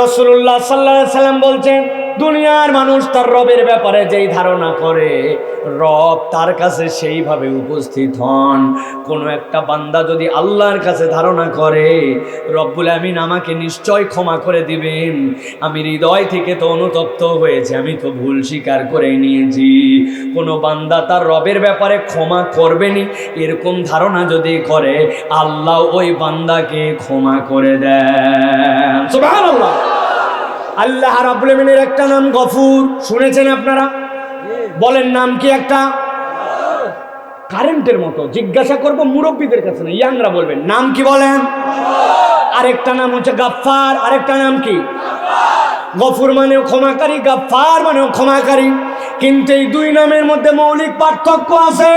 রসুল্লাহ সাল্লাহ সাল্লাম বলছেন, দুনিয়ার মানুষ তার রবের ব্যাপারে যেই ধারণা করে, রব তার কাছে সেইভাবে উপস্থিত হন। কোনো একটা বান্দা যদি আল্লাহর কাছে ধারণা করে, রব্বুল আমিন আমাকে নিশ্চয় ক্ষমা করে দিবেন। আমি হৃদয় থেকে তো অনুতপ্ত হয়েছে, আমি তো ভুল স্বীকার করে নিয়েছি। কোনো বান্দা তার রবের ব্যাপারে ক্ষমা করবেনি, এরকম ধারণা যদি করে, আল্লাহ ওই বান্দাকে ক্ষমা করে দেন। আল্লাহ রাব্বুল আমিনের একটা নাম গফুর। শুনেছেন আপনারা? বলেন, নাম কি একটা? কারেন্টের মতো। জিজ্ঞাসা করব মুরব্বীদের কাছে না, ইয়াংরা বলবেন। নাম কি বলেন? আরেকটা নাম হচ্ছে গাফফার। আরেকটা নাম কি? গফুর মানেও ক্ষমাকারী, গাফফার মানেও ক্ষমাকারী। কিন্তু এই দুই নামের মধ্যে মৌলিক পার্থক্য আছে।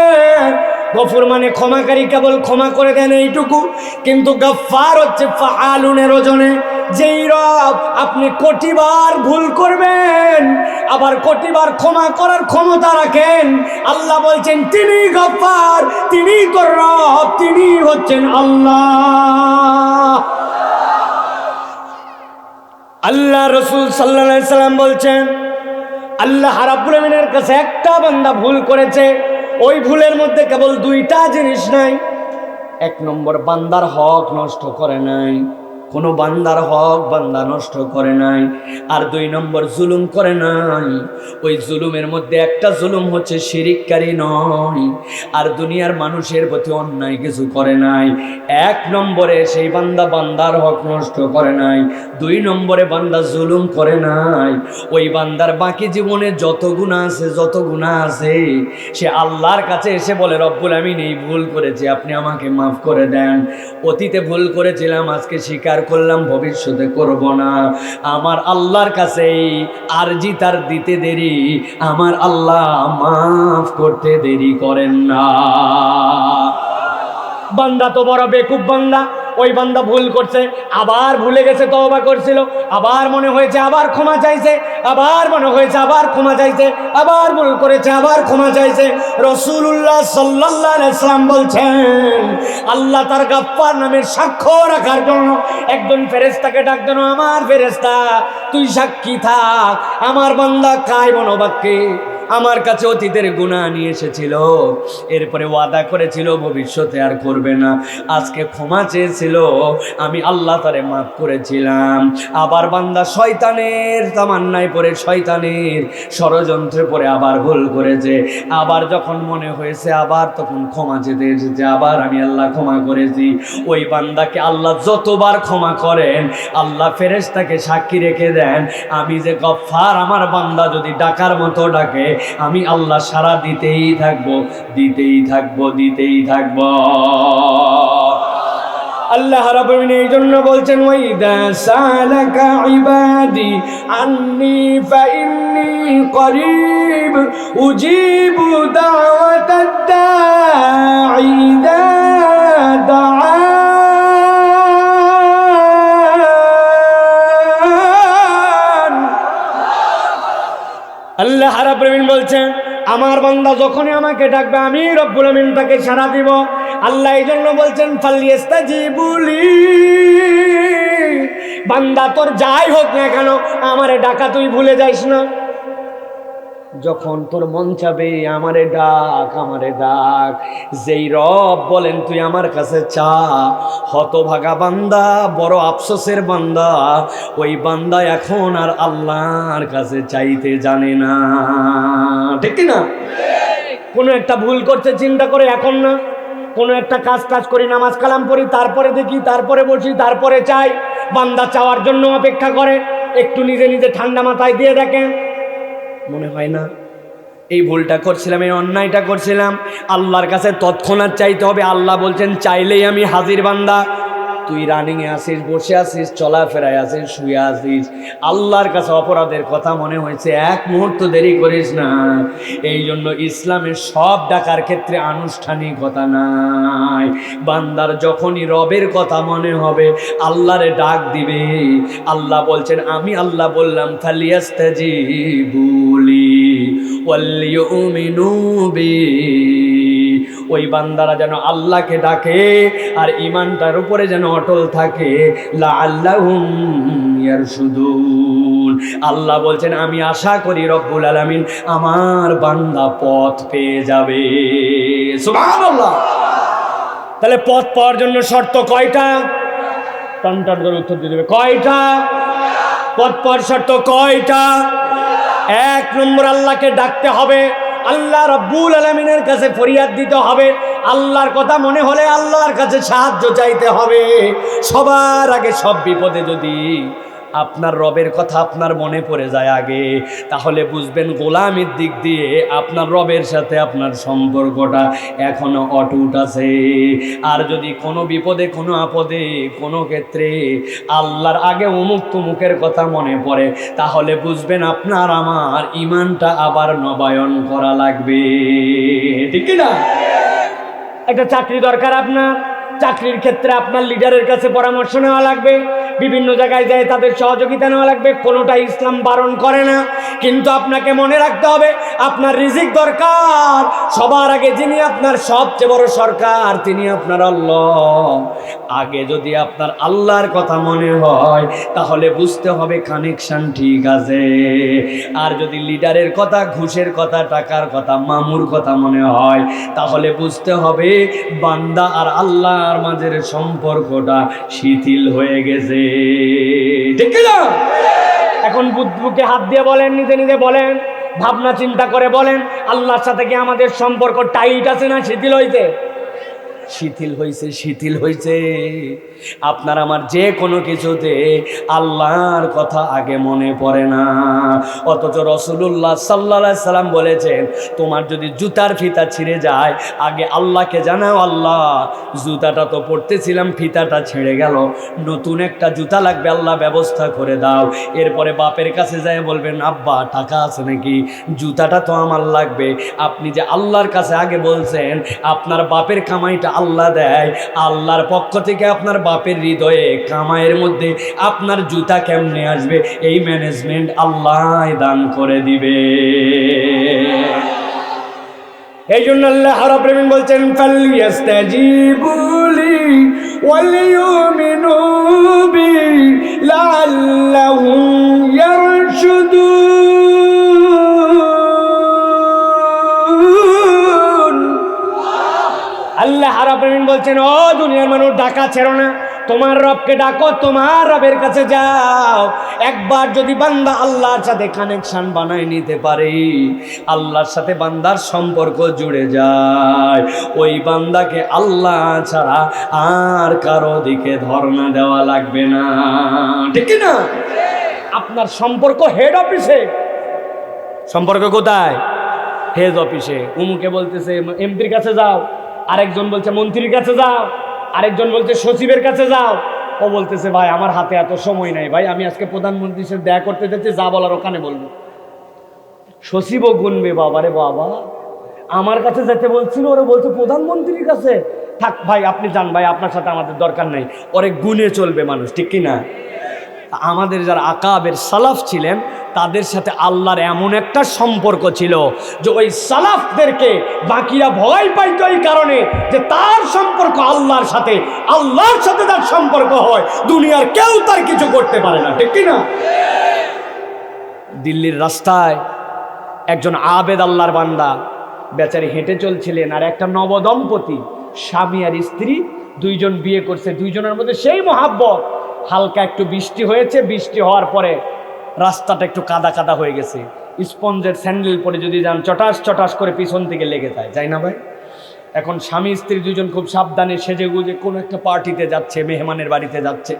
গফুর মানে ক্ষমাকারী, কেবল ক্ষমা করে দেন এইটুকু। কিন্তু গাফফার হচ্ছে ফালুনের ওজনে। যেই রব আপনি কোটিবার ভুল করবেন, আবার কোটিবার ক্ষমা করার ক্ষমতা রাখেন, আল্লাহ বলছেন, তিনি গফফার, তিনি তোর রব, তিনি হচ্ছেন আল্লাহ। আল্লাহ রসুল সাল্লা সাল্লাম বলছেন, আল্লাহ আমিনের কাছে একটা বান্দা ভুল করেছে, ওই ভুলের মধ্যে কেবল দুইটা জিনিস নাই, এক নম্বর বান্দার হক নষ্ট করে নাই। কোনো বান্দার হক বান্দা নষ্ট করে নাই, আর দুই নম্বর জুলুম করে নাই। ওই জুলুমের মধ্যে একটা জুলুম হচ্ছে শিরিককারী নয়, আর দুনিয়ার মানুষের প্রতি অন্যায় কিছু করে নাই। এক নম্বরে সেই বান্দা বান্দার হক নষ্ট করে নাই, দুই নম্বরে বান্দা জুলুম করে নাই। ওই বান্দার বাকি জীবনে যত গুণা আছে, যত গুণা আছে, সে আল্লাহর কাছে এসে বলে, রব্বুল আমি নেই ভুল করেছি, আপনি আমাকে মাফ করে দেন। অতীতে ভুল করেছিলাম, আজকে স্বীকার করলাম, ভবিষ্যতে করব না। আমার আল্লাহর কাছেই আরজি তার দিতে দেরি। আমার আল্লাহ মাফ করতে দেরি করেন না। বান্দা তো বড় বেকুব বান্দা। ওই বান্দা ভুল করছে, আবার ভুলে গেছে, তওবা করছিল, আবার মনে হয়েছে, আবার ক্ষমা চাইছে, আবার মনে হয়েছে, আবার ক্ষমা চাইছে, আবার ভুল করেছে, আবার ক্ষমা চাইছে। রসুল্লাহ সাল্লাহ ইসলাম বলছেন, আল্লাহ তার গাপ্পার নামের সাক্ষ্য রাখার জন্য একজন ফেরেস্তাকে ডাক দেন আমার ফেরেস্তা তুই সাক্ষী থাক, আমার বান্দা কায় মনোবাক্যে আমার কাছে অতীতের গুণা নিয়ে এসেছিল। এরপরে ওয়াদা করেছিল, ভবিষ্যতে আর করবে না। আজকে ক্ষমা চেয়েছিল, আমি আল্লাহ তারে মাফ করেছিলাম। আবার বান্দা শয়তানের তামান্নায় পড়ে, শয়তানের ষড়যন্ত্রে পড়ে আবার ভুল করেছে। আবার যখন মনে হয়েছে, আবার তখন ক্ষমা চেতে এসেছে, আবার আমি আল্লাহ ক্ষমা করেছি। ওই বান্দাকে আল্লাহ যতবার ক্ষমা করেন, আল্লাহ ফেরেশতাকে সাক্ষী রেখে দেন, আমি যে গফার আমার বান্দা যদি ডাকার মতো ডাকে আমি আল্লাহ সারা দিতেই থাকব দিতেই থাকব দিতেই থাকব। আল্লাহ রাব্বুল এই জন্য বলছেন, ওয়াইদা সালাকা আন্নি ফাইন্নি করিব, উজিবু দাওয়াতাদ দাঈ ইদা আমার বান্দা যখনই আমাকে ডাকবে, আমি রব্বুল আমিন তাকে সাড়া দিব। আল্লাহ এই জন্য বলছেন ফালিয়াস্তাজিবুলি বান্দা তোর যাই হোক না কেন, আমারে ডাকা তুই ভুলে যাইস না। যখন তোর মন চাবে, আমারে ডাক আমারে ডাক। যেই রব বলেন, তুই আমার কাছে চা। হতভাগা বান্দা, বড় আফসোসের বান্দা। ওই বান্দা এখন আর আল্লাহর কাছে চাইতে জানে না। ঠিক না কোনো একটা ভুল করছে, চিন্তা করে এখন না। কোনো একটা কাজ টাজ করি, নামাজ কালাম পড়ি, তারপরে দেখি, তারপরে বসি, তারপরে চাই। বান্দা চাওয়ার জন্য অপেক্ষা করে। একটু নিজে নিজে ঠান্ডা মাথায় দিয়ে দেখেন। মনে হয় না। এই ভুলটা করছিলাম, এই অন্যায়টা করছিলাম। আল্লাহর কাছে তৎক্ষণাৎ চাইতে হবে। আল্লাহ বলছেন, চাইলেই আমি হাজির বান্দা। তুই রানিংয়ে আসিস বসে আসিস চলাফেরায় আসিস শুয়ে আসিস আল্লাহর কাছে অপরাধের কথা মনে হয়েছে। এক মুহূর্ত দেরি করিস না। এই জন্য ইসলামের সব ডাকার ক্ষেত্রে আনুষ্ঠানিকতা নাই। বান্দার যখনই রবের কথা মনে হবে, আল্লাহরে ডাক দিবে। আল্লাহ বলছেন, আমি আল্লাহ বললাম ফালিয়াস্তাজি বুলি ওয়ালিউমিনু বি ওই বান্দারা যেন আল্লাহকে ডাকে আর ইমানটার উপরে যেন অটল থাকে। লা ইয়ারশুদুন। আল্লাহ বলছেন, আমি আশা করি রব্বুল আলামিন আমার বান্দা পথ পেয়ে যাবে। তাহলে পথ পাওয়ার জন্য শর্ত কয়টা? টান টান উত্তর দিয়ে দেবে। কয়টা? পথ পাওয়ার শর্ত কয়টা? এক নম্বর, আল্লাহকে ডাকতে হবে। আল্লাহ রব্বুল আলমিনের কাছে ফরিয়াদ দিতে হবে। আল্লাহর কথা মনে হলে আল্লাহর কাছে সাহায্য চাইতে হবে। সবার আগে সব বিপদে যদি আপনার রবের কথা আপনার মনে পড়ে যায় আগে। তাহলে বুঝবেন গোলামের দিক দিয়ে আপনার রবের সাথে আপনার সম্পর্কটা এখনও অটুট আছে। আর যদি কোনো বিপদে, কোনো আপদে, কোনো ক্ষেত্রে আল্লাহর আগে অমুক তুমুকের কথা মনে পড়ে, তাহলে বুঝবেন আপনার আমার ইমানটা আবার নবায়ন করা লাগবে। ঠিক কি না একটা চাকরি দরকার আপনার? চাকরির ক্ষেত্রে আপনার লিডারের কাছে পরামর্শ নেওয়া লাগবে। বিভিন্ন জায়গায় যায় তাদের সহযোগিতা নেওয়া লাগবে। কোনোটা ইসলাম বারণ করে না। কিন্তু আপনাকে মনে রাখতে হবে, আপনার রিজিক দরকার। সবার আগে যিনি আপনার সবচেয়ে বড় সরকার, তিনি আপনার আল্লাহ। আগে যদি আপনার আল্লাহর কথা মনে হয়, তাহলে বুঝতে হবে কানেকশন ঠিক আছে। আর যদি লিডারের কথা, ঘুষের কথা, টাকার কথা, মামুর কথা মনে হয়, তাহলে বুঝতে হবে বান্দা আর আল্লাহর মাঝের সম্পর্কটা শিথিল হয়ে গেছে। এখন বুদ্ধকে হাত দিয়ে বলেন, নিজে নিজে বলেন, ভাবনা চিন্তা করে বলেন, আল্লাহর সাথে কি আমাদের সম্পর্ক টাইট আছে না শিথিল হইতে শিথিল হয়েছে শিথিল হয়েছে আপনার আমার যে কোনো কিছুতে আল্লাহর কথা আগে মনে পড়ে না। অথচ রসুল্লাহ সাল্লা সাল্লাম বলেছেন, তোমার যদি জুতার ফিতা ছিঁড়ে যায়, আগে আল্লাহকে জানাও, আল্লাহ, জুতাটা তো পড়তেছিলাম ফিতাটা ছেড়ে গেল। নতুন একটা জুতা লাগবে, আল্লাহ ব্যবস্থা করে দাও। এরপরে বাপের কাছে যায়, বলবেন, আব্বা, টাকা আছে নাকি? জুতাটা তো আমার লাগবে। আপনি যে আল্লাহর কাছে আগে বলছেন, আপনার বাপের কামাইটা আল্লাহ দেয়। আল্লাহর পক্ষ থেকে আপনার বাপের হৃদয়ে কামাইয়ের মধ্যে আপনার জুতা কেমনে আসবে, এই ম্যানেজমেন্ট আল্লাহ দান করে দিবে। এই জন্য আল্লাহ রাব্বুল বলছেন ওয়ালিয়ুমিনু বি লাআল্লাহুম বলছেন, ও দুনিয়ার মানুষ, ডাকা ছেড়ো না। তোমার রবকে ডাকো, তোমার রবের কাছে যাও। একবার যদি বান্দা আল্লাহর সাথে কানেকশন বানায় নিতে পারে, আল্লাহর সাথে বান্দার সম্পর্ক জুড়ে যায়। ওই বান্দাকে আল্লাহ ছাড়া আর কারও দিকে ধর্ণা দেওয়া লাগবে না। ঠিক না আপনার সম্পর্ক হেড অফিসে সম্পর্ক কোথায়? হেড অফিসে উমুকে বলতেছে, এমপির কাছে যাও। আরেকজন বলছে, মন্ত্রীর কাছে যাও। আরেকজন বলছে, সচিবের কাছে যাও। ও বলতেছে, ভাই, আমার হাতে এত সময় নাই। ভাই, আমি আজকে প্রধানমন্ত্রীর সাথে দেখা করতে যাচ্ছি, যা বলার ওখানে বলব। সচিবও গুনবে, বাবারে বাবা, আমার কাছে যেতে বলছিল, ওরা বলছে প্রধানমন্ত্রীর কাছে। থাক, ভাই, আপনি যান, ভাই, আপনার সাথে আমাদের দরকার নাই। ওরে গুনে চলবে মানুষ, ঠিক কি না আমাদের যারা আকাবের সালাফ ছিলেন, তাদের সাথে আল্লাহর এমন একটা সম্পর্ক ছিল যে ওই সালাফদেরকে বাকিরা ভয় পাইত এই কারণে যে তার সম্পর্ক আল্লাহর সাথে আল্লাহর সাথে তার সম্পর্ক হয়, দুনিয়ার কেউ তার কিছু করতে পারে না, ঠিক না দিল্লির রাস্তায় একজন আবেদ আল্লাহর বান্দা বেচারি হেঁটে চলছিলেন আর একটা নবদম্পতি, স্বামী আর স্ত্রী, দুইজন বিয়ে করছে, দুইজনের মধ্যে সেই মহাব্বত। হালকা একটু বৃষ্টি হয়েছে, বৃষ্টি হওয়ার পরে রাস্তাটা একটু কাদা কাদা হয়ে গেছে। স্পঞ্জের স্যান্ডেল পরে যদি যান, চটাস চটাস করে পিছন থেকে লেগে যায় যাই না ভাই? এখন স্বামী, স্ত্রী দুজন খুব সাবধানে সেজে গুজে কোনো একটা পার্টিতে যাচ্ছে, মেহমানের বাড়িতে যাচ্ছে।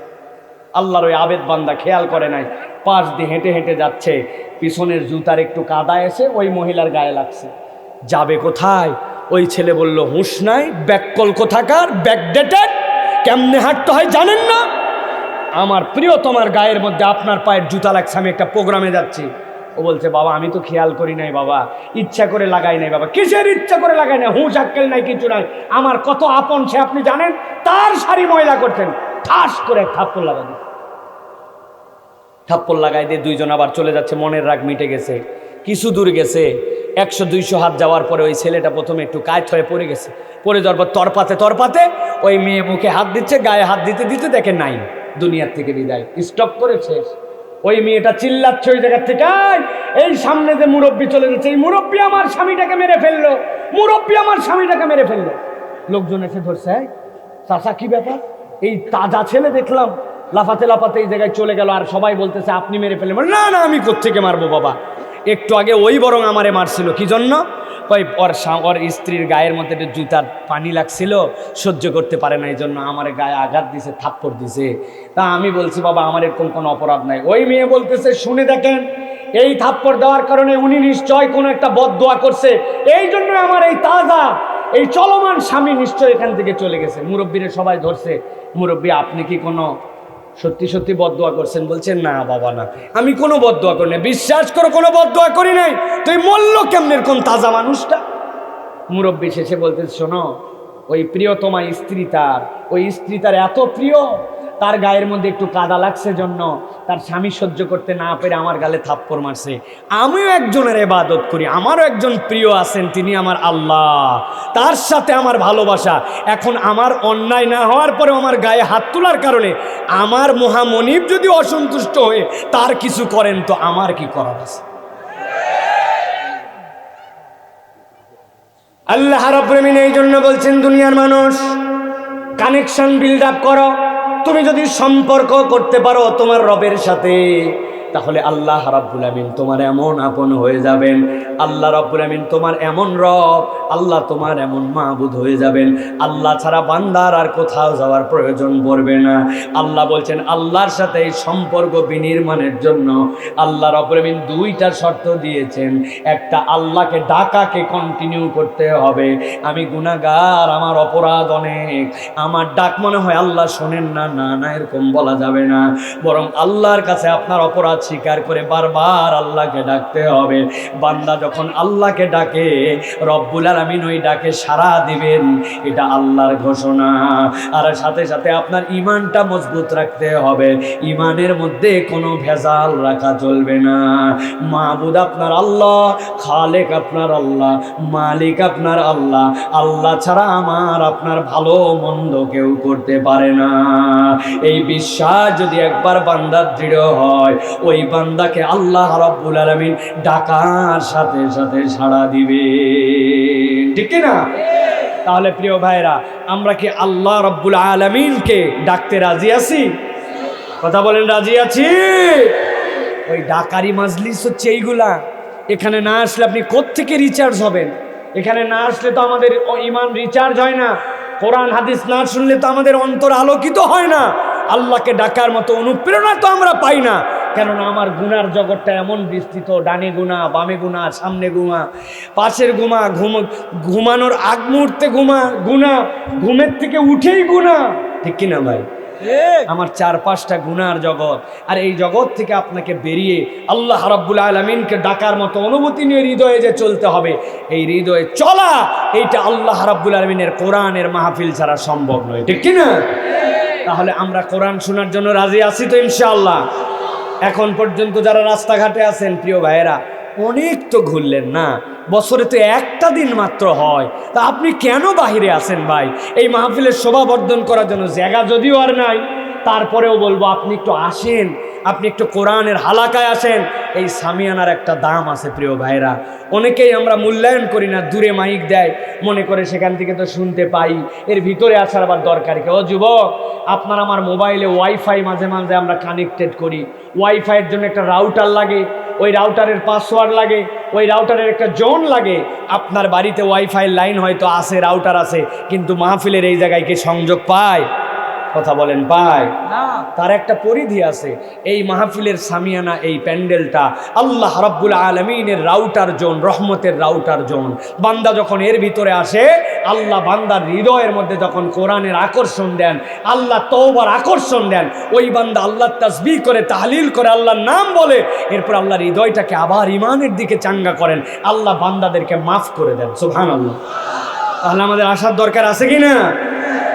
আল্লাহর ওই আবেদ বান্দা খেয়াল করে নাই, পাশ দিয়ে হেঁটে হেঁটে যাচ্ছে। পিছনের জুতার একটু কাদা এসে ওই মহিলার গায়ে লাগছে। যাবে কোথায়? ওই ছেলে বলল, হুঁশ নাই, ব্যাককল কোথাকার? ব্যাকডেটেড? কেমনে হাঁটতে হয় জানেন না? আমার প্রিয় তোমার গায়ের মধ্যে আপনার পায়ের জুতা লাগছে, আমি একটা প্রোগ্রামে যাচ্ছি। ও বলছে, বাবা, আমি তো খেয়াল করি নাই, বাবা। ইচ্ছা করে লাগাই নাই, বাবা। কিসের ইচ্ছা করে লাগাই নাই? হুঁশ, আক্কেল নাই, কিছু নাই। আমার কত আপন সে, আপনি জানেন? তার শাড়ি ময়লা করছেন ঠাস করে থাপ্পড় লাগাই দিন থাপ্পড় লাগাই দিয়ে দুইজন আবার চলে যাচ্ছে, মনের রাগ মিটে গেছে। কিছু দূর গেছে। একশো, দুইশো হাত যাওয়ার পরে ওই ছেলেটা প্রথমে একটু কায়ত হয়ে পড়ে গেছে। পড়ে যাওয়ার পর তরপাতে তরপাতে ওই মেয়ে মুখে হাত দিচ্ছে, গায়ে হাত দিতে দিতে দেখে নাই। দুনিয়ার থেকে বিদায়। স্টপ করে শেষ। ওই মেয়েটা চিল্লাচ্ছে ওই জায়গার থেকে "এই, সামনে যে মুরব্বী চলে যাচ্ছে এই মুরব্বী আমার স্বামীটাকে মেরে ফেলল। মুরব্বী আমার স্বামীটাকে মেরে ফেলল। লোকজন এসে ধরছে চাষা কি ব্যাপার? এই তাজা ছেলে দেখলাম লাফাতে লাফাতে এই জায়গায় চলে গেল। আর সবাই বলতেছে আপনি মেরে ফেললেন। না না আমি কোথেকে মারবো বাবা? একটু আগে ওই বরং আমারে মারছিল। কি জন্য? ওই ওর ওর স্ত্রীর গায়ের মধ্যে একটু জুতার পানি লাগছিল, সহ্য করতে পারে না এই জন্য আমার গায়ে আঘাত দিছে, থাপ্পড় দিছে। তা আমি বলছি, বাবা, আমার এরকম কোনো অপরাধ নাই। ওই মেয়ে বলতেছে, শুনে দেখেন, এই থাপ্পড় দেওয়ার কারণে উনি নিশ্চয় কোনো একটা বদদোয়া করছে। এই জন্য আমার এই তাজা, এই চলমান স্বামী নিশ্চয় এখান থেকে চলে গেছে। মুরব্বীরে সবাই ধরছে। মুরব্বী, আপনি কি কোনো সত্যি সত্যি বদোয়া করছেন, বলছেন, না, বাবা, না। আমি কোনো বদোয়া করি না বিশ্বাস করো, কোনো বদোয়া করি নাই। তুই মল্ল কেমনের কোন তাজা মানুষটা? মুরব্বী শেষে বলতে শোনো, ওই প্রিয় প্রিয়তমা স্ত্রী তার, ওই স্ত্রী তার এত প্রিয় তার গায়ের মধ্যে একটু কাদা লাগছে জন্য তার স্বামী সহ্য করতে না পেরে আমার গালে থাপ্পড় মারছে। আমিও একজনের এবাদত করি, আমারও একজন প্রিয় আছেন, তিনি আমার আল্লাহ। তার সাথে আমার ভালোবাসা। এখন আমার অন্যায় না হওয়ার পরেও আমার গায়ে হাত তোলার কারণে আমার মহামনিব যদি অসন্তুষ্ট হয়ে তার কিছু করেন তো আমার কি করার আছে? আল্লাহ রব্রমিন এই জন্য বলছেন, দুনিয়ার মানুষ কানেকশন বিল্ড আপ করো। তুমি যদি সম্পর্ক করতে পারো তোমার রবের সাথে তাহলে আল্লাহ রাব্বুল আমিন তোমার এমন আপন হয়ে যাবেন। আল্লাহ রাব্বুল আমিন তোমার এমন রব, আল্লাহ তোমার এমন মাহবুদ হয়ে যাবেন। আল্লাহ ছাড়া বান্দার আর কোথাও যাওয়ার প্রয়োজন পড়বে না। আল্লাহ বলছেন, আল্লাহর সাথে এই সম্পর্ক বিনির্মাণের জন্য আল্লাহ রাব্বুল আমিন দুইটা শর্ত দিয়েছেন। একটা, আল্লাহকে ডাকাকে কন্টিনিউ করতে হবে। আমি গুনাহগার, আমার অপরাধ অনেক। আমার ডাক মনে হয় আল্লাহ শোনেন না না না, এরকম বলা যাবে না। বরং আল্লাহর কাছে আপনার অপরাধ স্বীকার করে বারবার আল্লাহকে ডাকতে হবে। বান্দা যখন আল্লাহকে ডাকে, রব্বুল আলামিন ওই ডাকে সাড়া দিবেন। এটা আল্লাহর ঘোষণা। আর সাথে সাথে আপনার ইমানটা মজবুত রাখতে হবে। ইমানের মধ্যে কোনো ভেজাল রাখা চলবে না। মাহবুদ আপনার আল্লাহ, খালেক আপনার আল্লাহ, মালিক আপনার আল্লাহ। আল্লাহ ছাড়া আমার আপনার ভালো মন্দ কেউ করতে পারে না। এই বিশ্বাস যদি একবার বান্দার দৃঢ় হয় বান্দাকে আল্লাহ রাব্বুল আলামিন ডাকার সাথে সাথে সাড়া দিবে। ঠিক না তাহলে প্রিয় ভাইরা, আমরা কি আল্লাহ রব্বুল আলমিনকে ডাকতে রাজি আছি? কথা বলেন, রাজি আছি? ওই ডাকারি মাজলিস হচ্ছে এইগুলা। এখানে না আসলে আপনি কোত্থেকে রিচার্জ হবেন? এখানে না আসলে তো আমাদের ইমান রিচার্জ হয় না। কোরআন, হাদিস না শুনলে তো আমাদের অন্তর আলোকিত হয় না। আল্লাহকে ডাকার মতো অনুপ্রেরণা তো আমরা পাই না। কেননা আমার গুনার জগৎটা এমন বিস্তৃত ডানে গুণা বামে গুণা সামনে গুমা পাশের গুমা ঘুম ঘুমানোর আগ মুহূর্তে গুমা গুণা ঘুমের থেকে উঠেই গুণা ঠিক কিনা ভাই? আমার চার পাঁচটা গুনার জগৎ। আর এই জগৎ থেকে আপনাকে বেরিয়ে আল্লাহ রাব্বুল আলমিনকে ডাকার মতো অনুভূতি নিয়ে হৃদয়ে যে চলতে হবে এই হৃদয়ে চলা এইটা আল্লাহ রাব্বুল আলমিনের কোরআনের মাহফিল ছাড়া সম্ভব নয়। ঠিক কিনা? তাহলে আমরা কোরআন শোনার জন্য রাজি আছি তো ইনশাআল্লাহ। এখন পর্যন্ত যারা রাস্তাঘাটে আছেন, প্রিয় ভাইয়েরা, অনেক তো ঘুরলেন না? বছরে তো একটা দিন মাত্র হয়। তা আপনি কেন বাহিরে আছেন ভাই? এই মাহফিলের শোভা বর্ধন করার জন্য জায়গা যদিও আর নাই, তারপরেও বলব আপনি একটু আসেন, আপনি একটু কোরআনের হালাকায় আসেন। এই সামিয়ানার একটা দাম আছে, প্রিয় ভাইরা অনেকেই আমরা মূল্যায়ন করি না, দূরে মাইক দেয়, মনে করে সেখান থেকে তো শুনতে পাই, এর ভিতরে আসার আবার দরকার কি? ও যুবক, আপনার আমার মোবাইলে ওয়াইফাই মাঝে মাঝে আমরা কানেক্টেড করি। ওয়াইফাইয়ের জন্য একটা রাউটার লাগে, ওই রাউটারের পাসওয়ার্ড লাগে, ওই রাউটারের একটা জোন লাগে। আপনার বাড়িতে ওয়াইফাই লাইন হয়তো আছে রাউটার আছে, কিন্তু মাহফিলের এই জায়গায় কি সংযোগ পায়? কথা বলেন পায় তার একটা পরিধি আছে এই মাহফিলের সামিয়ানা এই প্যান্ডেলটা আল্লাহ রাব্বুল আলমিনের রাউটার জোন রহমতের রাউটার জোন। বান্দা যখন এর ভিতরে আসে আল্লাহ বান্দার হৃদয়ের মধ্যে যখন কোরআনের আকর্ষণ দেন আল্লাহ তওবার আকর্ষণ দেন ওই বান্দা আল্লাহ তাসবিহ করে তাহলিল করে আল্লাহর নাম বলে এরপর আল্লাহর হৃদয়টাকে আবার ইমানের দিকে চাঙ্গা করেন আল্লাহ বান্দাদেরকে মাফ করে দেন সুহান আল্লাহ তাহলে আমাদের আসার দরকার আছে কি না?